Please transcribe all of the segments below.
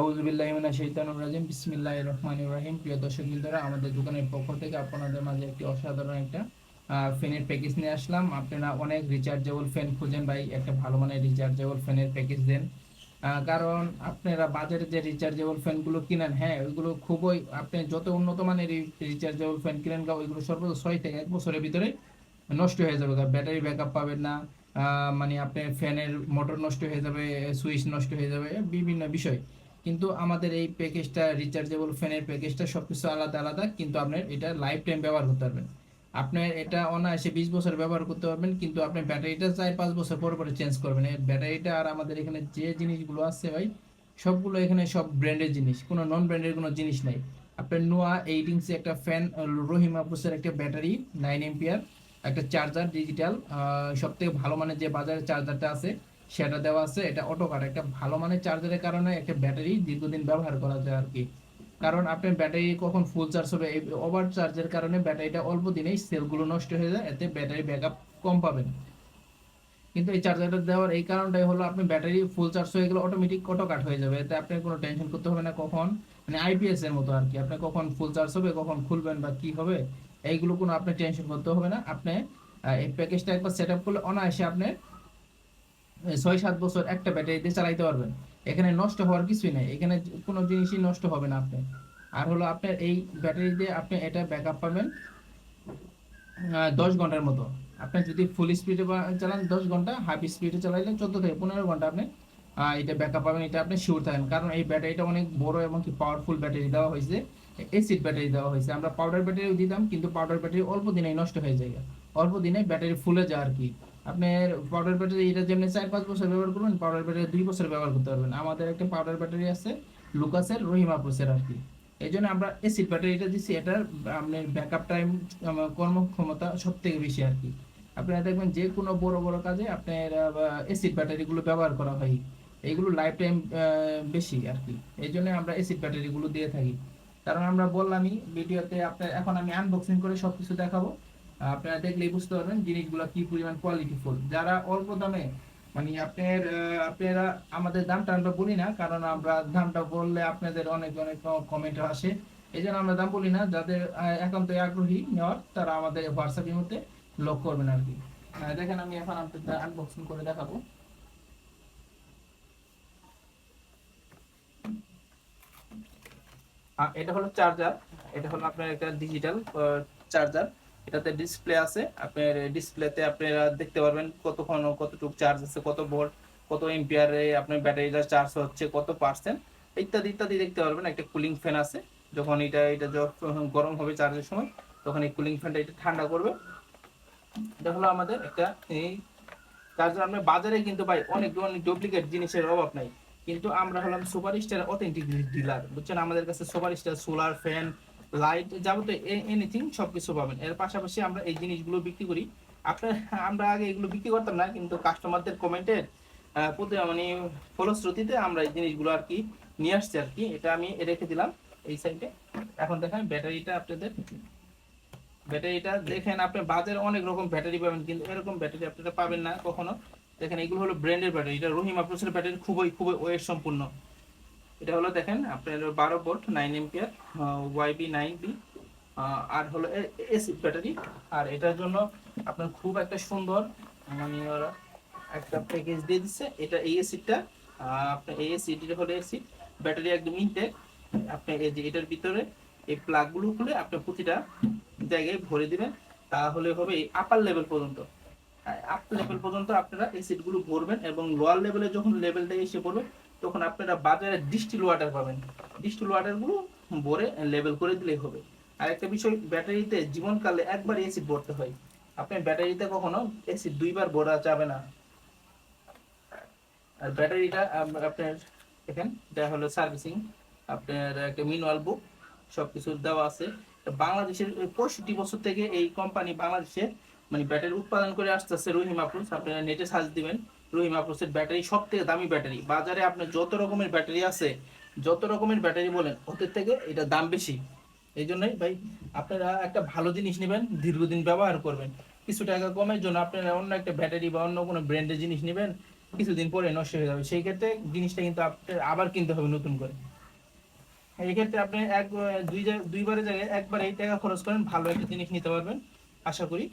আউজুবিল্লাহিমিনা শৈতানুর রাজিম। বিসমিল্লাহ রহমান রাহিম। প্রিয় আমাদের দোকানের পক্ষ থেকে আপনাদের মাঝে একটি অসাধারণ একটা ফ্যানের প্যাকেজ নিয়ে আসলাম। আপনারা অনেক রিচার্জেবল ফ্যান খুঁজেন ভাই, একটা ভালো মানের রিচার্জেবল ফ্যানের প্যাকেজ কারণ আপনারা বাজারে যে রিচার্জেবল ফ্যানগুলো কিনেন হ্যাঁ ওইগুলো খুবই, আপনি যত উন্নত মানের রিচার্জেবল ফ্যান কিনেন ওইগুলো সর্বোচ্চ ছয় থেকে এক বছরের ভিতরে নষ্ট হয়ে যাবে ব্যাটারি ব্যাকআপ পাবেন না মানে আপনার ফ্যানের মোটর নষ্ট হয়ে যাবে সুইচ নষ্ট হয়ে যাবে, বিভিন্ন বিষয়। কিন্তু আমাদের এই প্যাকেজটা রিচার্জেবল ফ্যানের প্যাকেজটা সব কিছু আলাদা আলাদা, কিন্তু আপনার এটা লাইফ টাইম ব্যবহার করতে পারবেন। আপনার এটা অনায়াসে বিশ বছর ব্যবহার করতে পারবেন, কিন্তু আপনি ব্যাটারিটা চার পাঁচ বছর পর পরে চেঞ্জ করবেন। এই ব্যাটারিটা আর আমাদের এখানে যে জিনিসগুলো আছে ভাই, সবগুলো এখানে সব ব্র্যান্ডের জিনিস, কোনো নন ব্র্যান্ডের কোনো জিনিস নাই। আপনার নোয়া এইট ইঞ্চি একটা ফ্যান রহিমা প্রসের একটা ব্যাটারি নাইন এম্পিয়ার একটা চার্জার ডিজিটাল সব থেকে ভালো মানের যে বাজারের চার্জারটা আছে সেটা দেওয়া আছে, এটা অটো কাট একটা ভালো মানের চার্জারের কারণে একটা ব্যাটারি দীর্ঘদিন ব্যবহার করা যায় আর কি কারণ আপনি ব্যাটারি কখন ফুল চার্জ হবে, এই ওভার চার্জের কারণে ব্যাটারিটা অল্প দিনেই সেলগুলো নষ্ট হয়ে যায়, এতে ব্যাটারি ব্যাকআপ কম পাবেন। কিন্তু এই চার্জারটা দেওয়ার এই কারণটাই হলো আপনি ব্যাটারি ফুল চার্জ হয়ে গেলে অটোমেটিক অটো কাট হয়ে যাবে, এতে আপনার কোনো টেনশন করতে হবে না কখন মানে আইপিএস এর মতো আর কি আপনি কখন ফুল চার্জ হবে, কখন খুলবেন বা কি হবে, এইগুলো কোনো আপনি টেনশন করতে হবে না। আপনি এই প্যাকেজটা একবার সেট আপ করলে অনায়াসে আপনি ছয়, সাত বছর একটা ব্যাটারিতে চালাইতে পারবেন। এখানে নষ্ট হওয়ার কিছুই নাই। এখানে কোনো জিনিসই নষ্ট হবে না আপনি আর হলো আপনার এই ব্যাটারি দিয়ে আপনি এটা ব্যাকআপ পাবেন দশ ঘণ্টার মতো। আপনি যদি ফুল স্পিডে চালান দশ ঘণ্টা হাফ স্পিডে চালাইলে চোদ্দ থেকে পনেরো ঘণ্টা আপনি এটা ব্যাকআপ পাবেন, এটা আপনি শিওর থাকেন। কারণ এই ব্যাটারিটা অনেক বড় এবং কি পাওয়ারফুল ব্যাটারি দেওয়া হয়েছে। এসিড ব্যাটারি দেওয়া হয়েছে। আমরা পাউডার ব্যাটারিও দিতাম, কিন্তু পাউডার ব্যাটারি অল্প দিনেই নষ্ট হয়ে যায়। অল্প দিনে ব্যাটারি ফুলে যায় আর কি। আপনার পাউডার ব্যাটারি এটা যেমনি চার পাঁচ বছর ব্যবহার করবেন পাউডার ব্যাটারি দুই বছর ব্যবহার করতে পারবেন। আমাদের একটা পাউডার ব্যাটারি আছে লুকাসের রহিমা প্রসের আর কি। এই জন্য আমরা এসিড ব্যাটারিটা দিচ্ছি এটার আপনার ব্যাকআপ টাইম কর্মক্ষমতা সব থেকে বেশি আর কি। আপনারা দেখবেন যে কোনো বড় বড় কাজে আপনার এসিড ব্যাটারিগুলো ব্যবহার করা হয়। এইগুলো লাইফ টাইম বেশি আর কি। এই জন্য আমরা এসিড ব্যাটারিগুলো দিয়ে থাকি। কারণ আমরা বললামই, ভিডিওতে আপনার, এখন আমি আনবক্সিং করে সব কিছু দেখাবো। আপনারা দেখলেই বুঝতে পারবেন জিনিসগুলো কি পরিমাণ কোয়ালিটিফুল যারা অল্প দামে মানে আপনার আপনারা আমাদের দামটা আমরা বলি না, কারণ আমরা দামটা বললে আপনাদের অনেক অনেক কমেন্ট আসে। এই জন্য আমরা দাম বলি না, যাদের একান্ত আগ্রহী নেওয়ার, তারা আমাদের হোয়াটসঅ্যাপের মধ্যে লক করবেন আর কি। দেখেন আমি এখন আপনাদের আনবক্সিং করে দেখাবো। এটা হলো চার্জার এটা হলো আপনার একটা ডিজিটাল চার্জার এটাতে ডিসপ্লে আছে। আপনার ডিসপ্লেতে আপনারা দেখতে পারবেন কতক্ষণ, কতটুকু চার্জ আছে, কত ভোল্ট কত এম্পিয়ারে আপনার ব্যাটারিটা চার্জ হচ্ছে, কত পার্সেন্ট ইত্যাদি ইত্যাদি দেখতে পারবেন। একটা কুলিং ফ্যান আছে। যখন এটা এটা যখন গরম হবে চার্জের সময়, তখন এই কুলিং ফ্যানটা এটা ঠান্ডা করবে। এটা হলো আমাদের একটা এই চার্জার আমরা বাজারে কিন্তু ভাই অনেক অনেক ডুপ্লিকেট জিনিসের অভাব নাই। কিন্তু আমরা হলাম সুপার স্টার অথেন্টিক ডিলার বুঝছেন? আমাদের কাছে super star solar fan light যাবতীয় এনিথিং সবকিছু পাবেন। এর পাশাপাশি আমরা এই জিনিসগুলো বিক্রি করি। আপনার, আমরা আগে এগুলো বিক্রি করতাম না, কিন্তু কাস্টমারদের কমেন্টের প্রতি মানে ফলশ্রুতিতে আমরা এই জিনিসগুলো আর কি নিয়ে আসছি আর কি। এটা আমি রেখে দিলাম এই সাইডে এখন দেখেন ব্যাটারিটা আপনাদের, ব্যাটারিটা দেখেন আপনি বাজারে অনেক রকম ব্যাটারি পাবেন, কিন্তু এরকম ব্যাটারি আপনারা পাবেন না কখনো। দেখেন এগুলো হলো ব্র্যান্ডের ব্যাটারি, এটা রহিমা প্রসের ব্যাটারি, খুবই খুবই ওয়েট সম্পূর্ণ। এটা হলো দেখেন, আপনার বারো volt nine ampere YB nine B আর হলো এসি ব্যাটারি আর এটার জন্য আপনার খুব একটা সুন্দর মানে ওরা একটা প্যাকেজ দিয়ে দিচ্ছে। এটা এই এসিডটা আপনার এই এসিডটা হলো এসিড ব্যাটারি একদম ইনটেক আপনি এই যে এটার ভিতরে এই প্লাগগুলো খুলে আপনি প্রতিটা জায়গায় ভরে দিবেন, তাহলে হবে এই আপার লেভেল পর্যন্ত। আপার লেভেল পর্যন্ত আপনারা এই সিটগুলো ভরবেন এবং লোয়ার লেভেলে যখন লেভেলটা এসে পড়বে তখন আপনারা বাজারে ডিস্টিল ওয়াটার পাবেন। ডিস্টিল ওয়াটারগুলো ভরে লেভেল করে দিলেই হবে। আর একটা বিষয়, ব্যাটারিতে জীবনকালে একবার এসিড ভরতে হয়। আপনি ব্যাটারিতে কখনো এসিড দুইবার ভরা যাবে না। আর ব্যাটারিটা আপনার দেখেন, এটা হলো সার্ভিসিং আপনার একটা মিনুয়াল বুক সব সবকিছু দেওয়া আছে। বাংলাদেশের পঁয়ষট্টি বছর থেকে এই কোম্পানি বাংলাদেশে মানে ব্যাটারি উৎপাদন করে আসতেছে রহিম আপ্রুস আপনারা নেটে সার্চ দিবেন। রহিম আপ্রুসের ব্যাটারি সব থেকে দামি ব্যাটারি। বাজারে আপনার যত রকমের ব্যাটারি আছে, যত রকমের ব্যাটারি বলেন, ওদের থেকে এটা দাম বেশি। এই জন্যই ভাই, আপনারা একটা ভালো জিনিস নেবেন, দীর্ঘদিন ব্যবহার করবেন। কিছু টাকা কমের জন্য আপনারা অন্য একটা ব্যাটারি বা অন্য কোনো ব্র্যান্ডের জিনিস নেবেন, কিছুদিন পরে নষ্ট হয়ে যাবে। সেই ক্ষেত্রে জিনিসটা কিন্তু আপনার আবার কিনতে হবে নতুন করে। এই ক্ষেত্রে আপনি এক, দুই দুইবারের জায়গায় একবার এই টাকা খরচ করেন, ভালো একটা জিনিস নিতে পারবেন, আশা করি।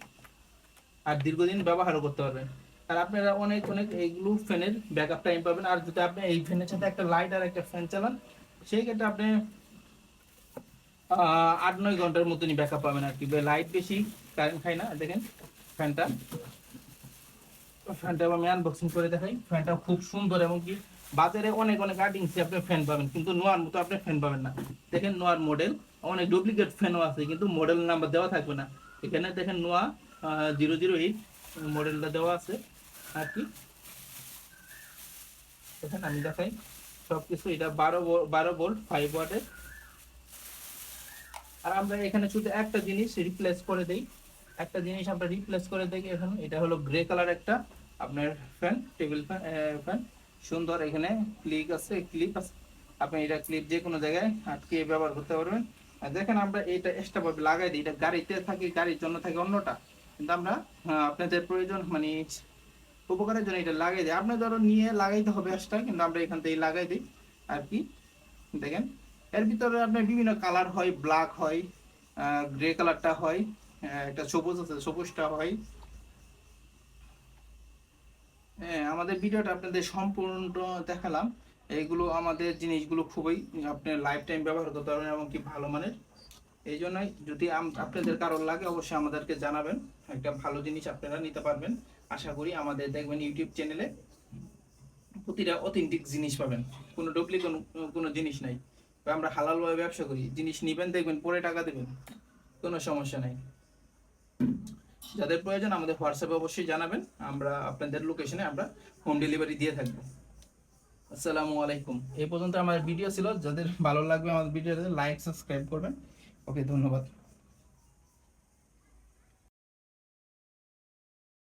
আর দীর্ঘদিন ব্যবহারও করতে পারবেন। আর আপনারা অনেক অনেক এইগুলো ফ্যানের ব্যাকআপ টাইম পাবেন। আর যদি আপনি এই ফ্যানের সাথে একটা লাইট আর একটা ফ্যান চালান, সেই ক্ষেত্রে আপনি আট, নয় ঘণ্টার মতনই ব্যাকআপ পাবেন আর কি। লাইট বেশি কারেন্ট খায় না, দেখেন ফ্যানটা ফ্যানটা আমি আনবক্সিং করে দেখাই। ফ্যানটা খুব সুন্দর এবং কি বাজারে অনেক অনেক ইঞ্চি আপনি ফ্যান পাবেন, কিন্তু নোয়ার মতো আপনি ফ্যান পাবেন না। দেখেন নোয়ার মডেল অনেক ডুপ্লিকেট ফ্যানও আছে, কিন্তু মডেল নাম্বার দেওয়া থাকবে না। এখানে দেখেন নোয়া জিরো জিরো এইট মডেলটা দেওয়া আছে। আর কি? দেখেন, আমি দেখাই। সব কিছু এটা বারো বারো ভোল্ট ফাইভ ওয়াটের আর আমরা এখানে শুধু একটা জিনিস রিপ্লেস করে দেই। একটা জিনিস আমরা রিপ্লেস করে দেই এখানে, এটা হলো গ্রে কালার একটা। আপনার ফ্যান টেবিল ফ্যান ফ্যান সুন্দর এখানে ক্লিক আছে ক্লিপ আছে। আপনি এটা ক্লিপ যে কোনো জায়গায় আটকে ব্যবহার করতে পারবেন। আর দেখেন, আমরা এটা এক্সট্রা ভাবে লাগাই দিই। এটা গাড়িতে থাকে, গাড়ির জন্য থাকে অন্যটা। কিন্তু আমরা আপনাদের প্রয়োজন মানে উপকারের জন্য এটা লাগাই দিই আপনার ধরো নিয়ে লাগাইতে হবে এক্সট্রা কিন্তু আমরা এখান থেকে লাগাই দিই আর কি। দেখেন, এর ভিতরে আপনার বিভিন্ন কালার হয় ব্ল্যাক হয় গ্রে কালারটা হয় একটা সবুজ আছে, সবুজটা হয়। হ্যাঁ আমাদের ভিডিওটা আপনাদের সম্পূর্ণ দেখালাম। এইগুলো আমাদের জিনিসগুলো খুবই আপনি লাইফ টাইম ব্যবহার করতে পারবেন এবং কি ভালো মানের। এই জন্যই যদি আপনাদের কারোর লাগে, অবশ্যই আমাদেরকে জানাবেন। একটা ভালো জিনিস আপনারা নিতে পারবেন। আশা করি আমাদের দেখবেন ইউটিউব চ্যানেলে প্রতিটা অথেন্টিক জিনিস পাবেন। কোনো ডুপ্লিকেট কোনো জিনিস নাই। বা আমরা হালালভাবে ব্যবসা করি। জিনিস নিবেন, দেখবেন, পরে টাকা দেবেন। কোনো সমস্যা নাই। যাদের প্রয়োজন আমাদের হোয়াটসঅ্যাপে অবশ্যই জানাবেন। আমরা আপনাদের লোকেশনে আমরা হোম ডেলিভারি দিয়ে থাকব। আসসালামু আলাইকুম। এই পর্যন্ত আমার ভিডিও ছিল। যাদের ভালো লাগবে আমাদের ভিডিওতে লাইক সাবস্ক্রাইব করবেন। ওকে, ধন্যবাদ।